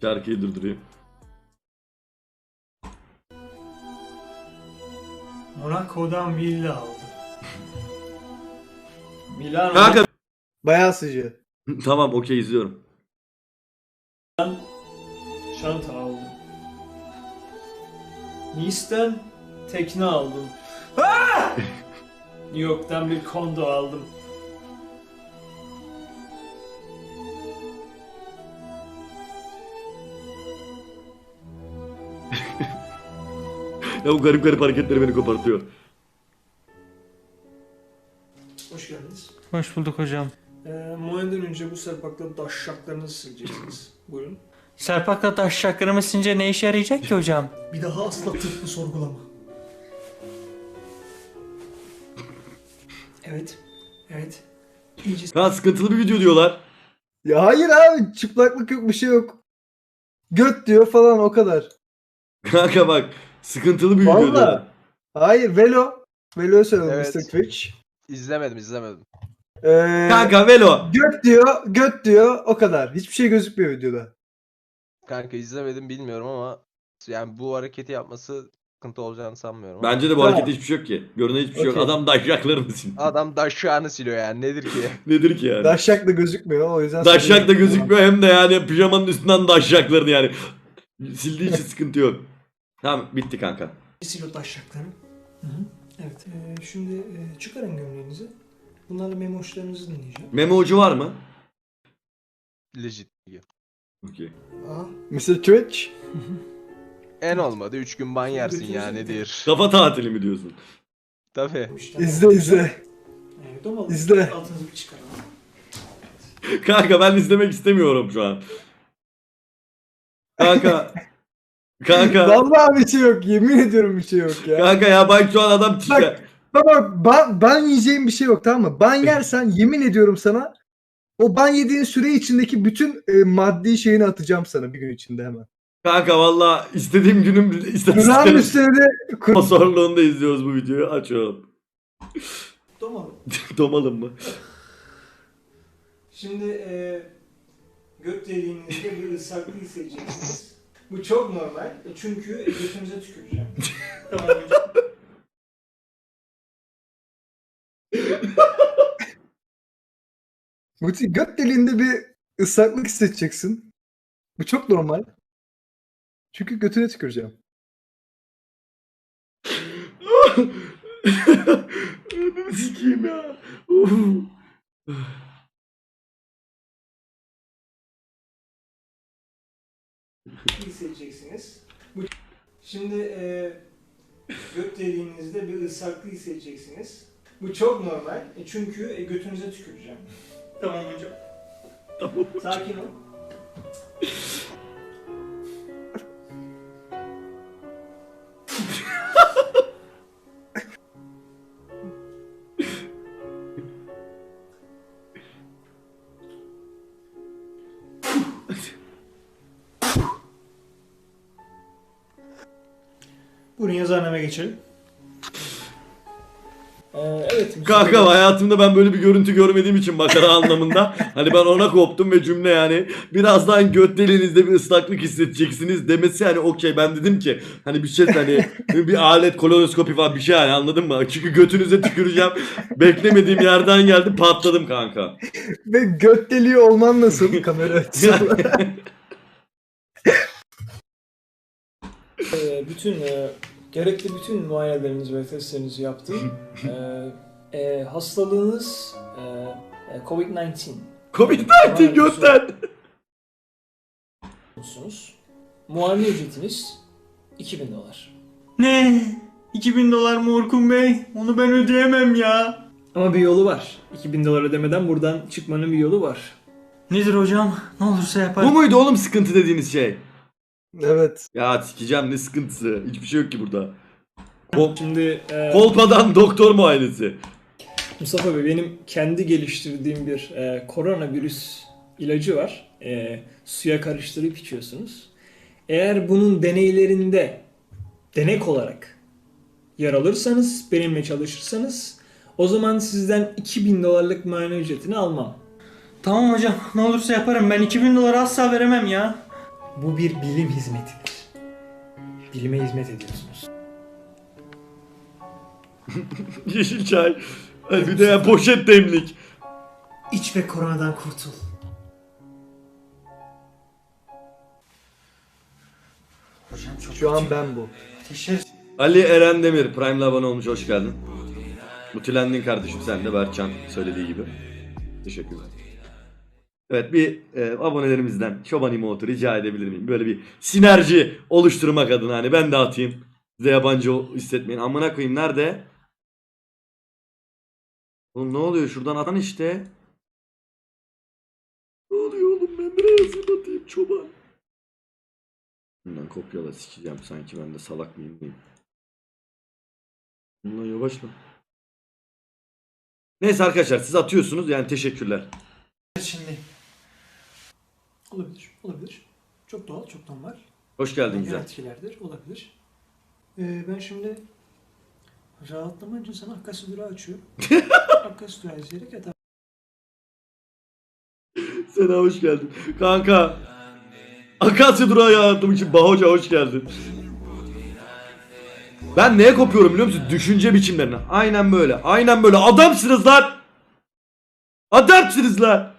Şarkıyı durdurayım. Monaco'dan villa aldım. Milano'dan Kanka Bayağı sıcı. tamam okey izliyorum. çanta aldım. Nice'den tekne aldım. New York'tan bir kondo aldım. Ya bu garip garip hareketleri beni kopartıyor. Hoş geldiniz. Hoş bulduk hocam. Ee, muayeneden önce bu serpakla daşşaklarınızı sileceksiniz. Buyurun. Serpakla taş çakramı since ne işe yarayacak ki hocam? Bir daha asla tıbbi sorgulama. Evet. Evet. İyice Ha sıkıntılı bir video diyorlar. Ya hayır abi çıplaklık yok bir şey yok. Göt diyor falan o kadar. Kanka bak sıkıntılı bir video Vallahi. diyorlar. Hayır Velo. Velo'yu söyledim Evet. Mr. Twitch. İzlemedim izlemedim. Ee, Kanka Velo. göt diyor, göt diyor o kadar. Hiçbir şey gözükmüyor videoda. Kanka izlemedim bilmiyorum ama yani bu hareketi yapması sıkıntı olacağını sanmıyorum. ama. Bence de bu Tamam. harekette hiçbir şey yok ki. Görünen hiçbir şey yok. Okey. Adam daşşaklarını sil. Adam daşşağını siliyor yani nedir ki? Nedir ki yani? Daşşak da gözükmüyor o yüzden. Daşşak da söyleyeyim. gözükmüyor hem de yani pijamanın üstünden daşşaklarını yani. Sildiği için sıkıntı yok. Tamam bitti kanka. silo hı. Evet. ee, şimdi ee, çıkarın gömleğinizi. Bunlarla memoşlarınızı dinleyeceğim. Memo ucu var mı? Legit. Okey. Aa. Mr. Twitch. En olmadı 3 gün ban yersin ya nedir? Kafa tatili mi diyorsun? Tabii. İzle izle. İzle. Altınızı bir. Kanka ben izlemek istemiyorum şu an. Kanka. Kanka. Vallahi bir şey yok yemin ediyorum bir şey yok ya. Kanka ya bak şu an adam Bak. Baba ban, ban yiyeceğim bir şey yok tamam mı? Ban yersen yemin ediyorum sana o ban yediğin süre içindeki bütün e, maddi şeyini atacağım sana bir gün içinde hemen. Kanka valla istediğim günün Kur'an istatistiklerini üstüne soruluğunda izliyoruz bu videoyu. Açıyorum. Domalı. Domalım mı? Şimdi e, göt deliğinizde bir ıslaklık hissedeceksiniz. Bu çok normal. E, Çünkü götünüze tüküreceğim. tamam hocam. Muti göt deliğinde bir ıslaklık hissedeceksin. Bu çok normal. Çünkü götüne tüküreceğim. Ananı sikeyim ya. Uf. hissedeceksiniz. Bu Şimdi e, göt deliğinizde bir ıslaklık hissedeceksiniz. Bu çok normal. E, çünkü e, götünüze tüküreceğim. Tamam hocam. Tamam. Sakin ol. Buyurun yazıhaneme geçelim. Ee, evet. Kanka hayatımda ben böyle bir görüntü görmediğim için makara anlamında hani ben ona koptum ve cümle yani birazdan göt deliğinizde bir ıslaklık hissedeceksiniz demesi hani okey ben dedim ki hani bir şey hani bir alet kolonoskopi falan bir şey hani anladın mı? Çünkü götünüze tüküreceğim beklemediğim yerden geldi patladım kanka. Ve göt deliği olman nasıl kamera açısından? Ee, bütün e, gerekli bütün muayenelerinizi ve testlerinizi yaptım. Ee, e, hastalığınız e, e, COVID-19 Covid-19 götten. musunuz? Muayene ücretiniz 2000 dolar. Ne? 2000 dolar mı Orkun Bey? Onu ben ödeyemem ya. Ama bir yolu var. 2000 dolar ödemeden buradan çıkmanın bir yolu var. Nedir hocam? Ne olursa yaparım. Bu muydu oğlum sıkıntı dediğiniz şey? Evet. Ya sikeceğim ne sıkıntısı hiçbir şey yok ki burada. Kol, Şimdi e, kolpadan doktor muayenesi. Mustafa Bey benim kendi geliştirdiğim bir e, koronavirüs ilacı var. E, suya karıştırıp içiyorsunuz. Eğer bunun deneylerinde denek olarak yer alırsanız, benimle çalışırsanız o zaman sizden 2000 dolarlık muayene ücretini almam. Tamam hocam ne olursa yaparım ben 2000 doları asla veremem ya. Bu bir bilim hizmetidir. Bilime hizmet ediyorsunuz. Yeşil çay. Ay bir de ya poşet demlik. İç ve koronadan kurtul. Hocam çok Şu an ben bu. Teşekkür Ali Eren Demir Prime'le abone olmuş hoş geldin. Mutilendin kardeşim sen de Berkcan söylediği gibi. Teşekkürler. Evet bir e, abonelerimizden Çoban Emote'u rica edebilir miyim? Böyle bir sinerji oluşturmak adına hani ben de atayım. Size yabancı hissetmeyin. Amına koyayım nerede? Oğlum ne oluyor şuradan atan işte. Ne oluyor oğlum ben buraya yazayım atayım çoban. Bundan kopyala sikeceğim sanki ben de salak mıyım diyeyim. Bundan yavaş lan. Neyse arkadaşlar siz atıyorsunuz yani teşekkürler. şimdi. Olabilir, olabilir. Çok doğal, çok normal. Hoş geldin güzel. etkilerdir, olabilir. Ee, ben şimdi rahatlaman için sana Akasya Durağı açıyorum. Akasya Durağı izleyerek yatar. Sena hoş geldin. Kanka. Akasya durağı hayatım için Bahoca hoş geldin. Ben neye kopuyorum biliyor musun? Düşünce biçimlerine. Aynen böyle. Aynen böyle. Adamsınız lan. Adamsınız lan.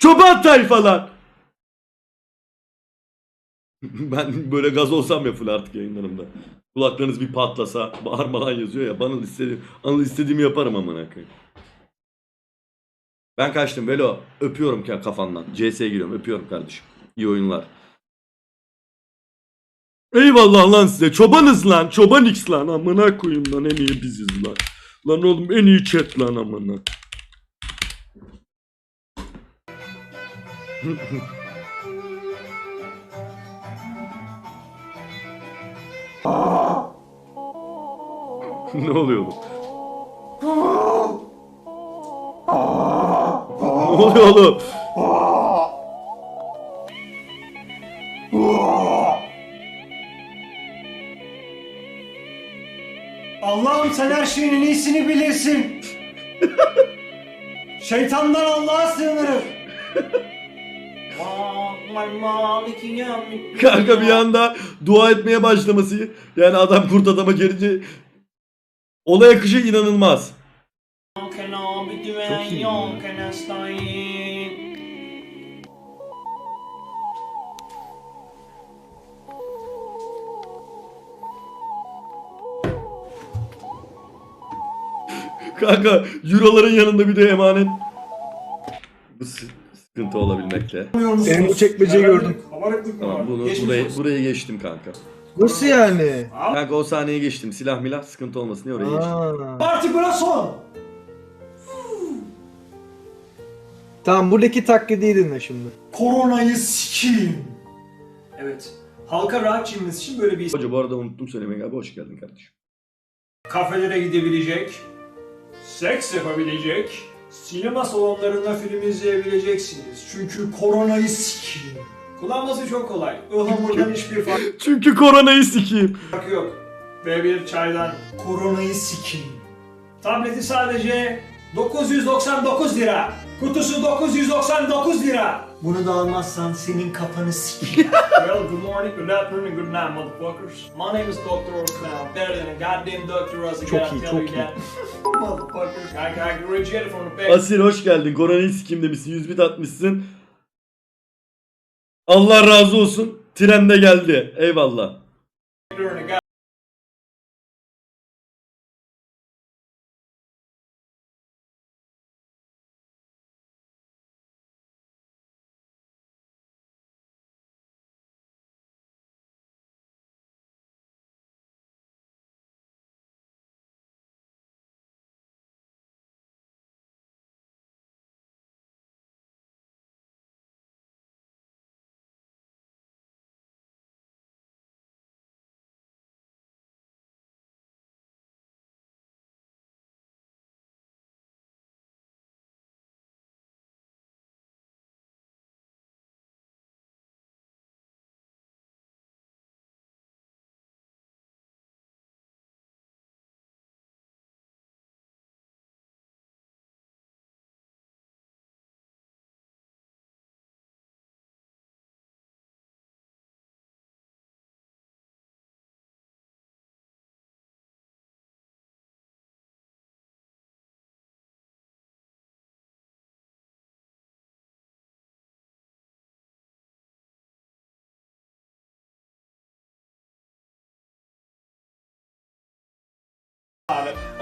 Çoban tayfalar. ben böyle gaz olsam ya full artık yayınlarımda. Kulaklarınız bir patlasa, bağırmadan yazıyor ya. Bana istediğim, anıl istediğimi yaparım amına koyayım. Ben kaçtım Velo. Öpüyorum ka- kafandan. CS'ye giriyorum. Öpüyorum kardeşim. İyi oyunlar. Eyvallah lan size. Çobanız lan. Çoban X lan. Amına koyayım lan. En iyi biziz lan. Lan oğlum en iyi chat lan amına. ne oluyor oğlum? ne oluyor oğlum? Allah'ım sen her şeyin en iyisini bilirsin. Şeytandan Allah'a sığınırım. Kanka bir anda dua etmeye başlaması yani adam kurt adama gelince olay akışı inanılmaz. Çok iyi. Kanka euroların yanında bir de emanet. Sı- sıkıntı olabilmekte. Benim bu çekmeceyi gördüm. Tamam bunu burayı, burayı geçtim kanka. Nasıl yani? Kanka o sahneyi geçtim. Silah milah sıkıntı olmasın diye orayı geçtim. Aa. Parti buna son. Tamam buradaki taklidi dinle şimdi. Koronayı sikeyim. Evet. Halka rahat çinmesi için böyle bir Hoca bu arada unuttum söylemeyi galiba. Hoş geldin kardeşim. kafelere gidebilecek, seks yapabilecek, sinema salonlarında film izleyebileceksiniz. Çünkü koronayı sikeyim. Kullanması çok kolay. Ihlamurdan hiçbir Çünkü koronayı sikeyim. farkı yok. Ve bir çaydan koronayı sikeyim. Tableti sadece 999 lira. Kutusu 999 lira. Bunu da almazsan senin kafanı sikeyim. well, good morning, good afternoon, good night, motherfuckers. My name is Dr. Orknow. Better than a goddamn doctor as I Çok iyi, çok iyi. motherfuckers. I, I it from the back. Asil hoş geldin. Koronayı sikeyim demişsin. 100 bit atmışsın. Allah razı olsun. Tren de geldi. Eyvallah.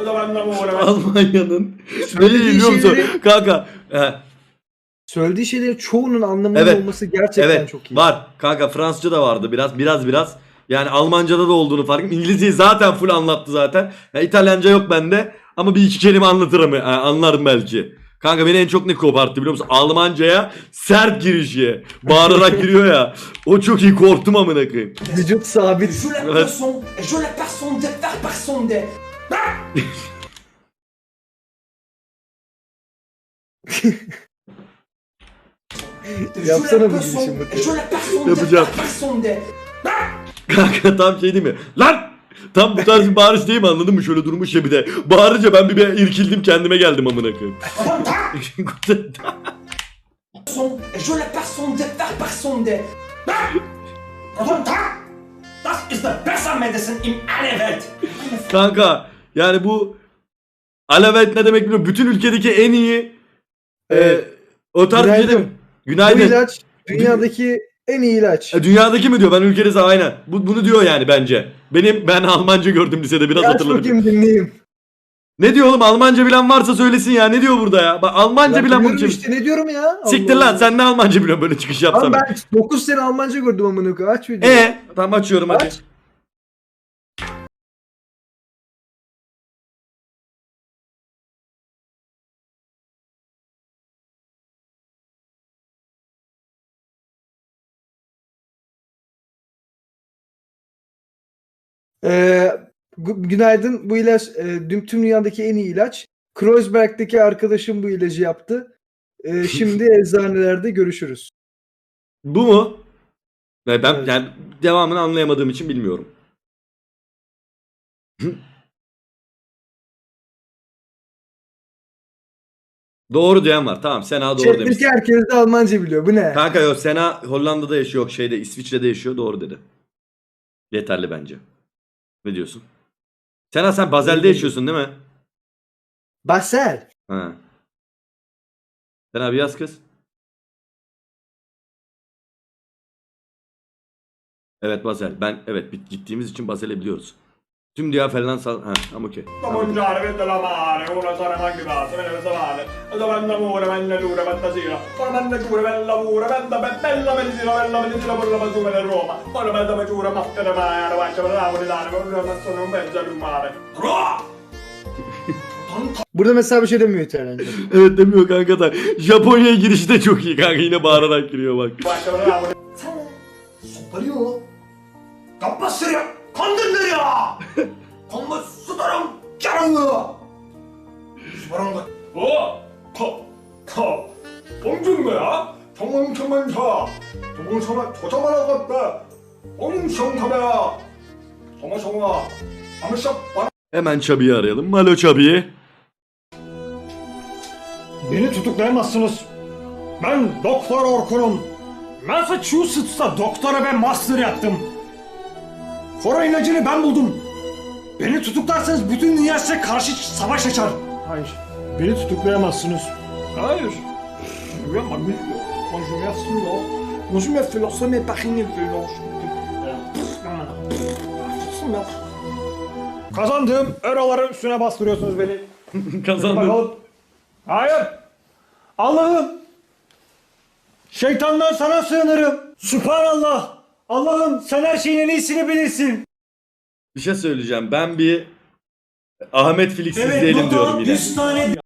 O zaman da bu. Almanya'nın Söylediği biliyor musun? şeyleri- Kanka. he, Söylediği şeylerin çoğunun anlamının Evet. olması gerçekten evet çok iyi. var. Kanka Fransızca da vardı biraz biraz biraz. Yani Almanca'da da olduğunu fark ettim. İngilizceyi zaten full anlattı zaten. Ya, İtalyanca yok bende ama bir iki kelime anlatırım. yani anlarım belki. Kanka beni en çok ne koparttı biliyor musun? Almanca'ya sert girişi. Bağırarak giriyor ya. O çok iyi korktum amına koyayım. Vücut sabit. Je la Ouais. personne, je la personne de faire personne de. Yapsana bu girişi Je Mutlu. la personne de Yapacağım. Kanka tam şey değil mi? Lan! Tam bu tarz bir bağırış değil mi anladın mı? Şöyle durmuş ya bir de. Bağırınca ben bir, bir irkildim kendime geldim amına koyayım. Je la personne de faire personne de. Das ist the best medicine in aller Welt. Kanka yani bu Alavet ne demek bilmiyorum. Bütün ülkedeki en iyi Evet. e, o tarz bir şey değil mi? Bu Günaydın. ilaç dünyadaki en iyi ilaç. E, Dünyadaki mi diyor? Ben ülkedesi aynen. Bu, bunu diyor yani bence. Benim ben Almanca gördüm lisede biraz Aç hatırladım. bakayım dinleyeyim. Ne diyor oğlum? Almanca bilen varsa söylesin ya. Ne diyor burada ya? Bak Almanca Ya bilen bunu biliyorum için. işte ne diyorum ya. Siktir Allah lan Allah. sen ne Almanca biliyorsun böyle çıkış Lan yapsam. ben 9 sene Almanca gördüm amına koyayım. Aç videoyu. E tamam açıyorum hadi. Ee, günaydın. Bu ilaç e, düm- tüm dünyadaki en iyi ilaç. Kreuzberg'deki arkadaşım bu ilacı yaptı. Ee, şimdi eczanelerde görüşürüz. Bu mu? Ben Evet. yani devamını anlayamadığım için bilmiyorum. Doğru diyen var. Tamam Sena doğru demiş. Chat'teki herkes de Almanca biliyor. Bu ne? Kanka yok Sena Hollanda'da yaşıyor. Yok şeyde İsviçre'de yaşıyor. Doğru dedi. Yeterli bence. Ne diyorsun? Sena sen Bazel'de yaşıyorsun değil mi? Basel. Ha. Sena bir yaz kız. Evet Basel. Ben evet gittiğimiz için Basel'i biliyoruz. Tüm diyafellan sal... Ha, siamo ok. Da mangiare, vende la mare, una sana mangi pazza, vende la salale, vende vende amore, vende luna, fantasia, poi vende giure, vende lavoro, vende bella medicina, bella medicina per la mangiura di Roma, poi vende mangiura, matta di mare, faccia per la politana, per una persona non pensa di un mare. Burada mesela bir şey demiyor İtalyanca. evet demiyor kanka da. Japonya girişi de çok iyi kanka yine bağırarak giriyor bak. Başlamana rağmen. Sen ne? Soparıyor. Kapma sürüyor. Kapasırıyor. Kandırıyor. Konma sudarım. Carıyor. Sudarım da. 어? 터, 터. 뻥준 거야? 정황천만 사. 도봉천아 조자만 하겠다. 엉성하면. 정화정화. 아무샷 반. Hemen Çabi'yi arayalım. Malo Çabi'yi. Beni tutuklayamazsınız. Ben Doktor Orkun'um. Massachusetts'ta doktora ve master yaptım. Koro ilacını ben buldum. Beni tutuklarsanız bütün dünya size karşı savaş açar. Hayır. Beni tutuklayamazsınız. Hayır. Moi je me fais lancer mes paris Kazandığım euroları üstüne bastırıyorsunuz beni. Kazandı. Bakalım. Hayır. Allah'ım. Şeytandan sana sığınırım. Sübhanallah. Allah'ım sen her şeyin en iyisini bilirsin. Bir şey söyleyeceğim. Ben bir Ahmet Felix izleyelim diyorum yine. tane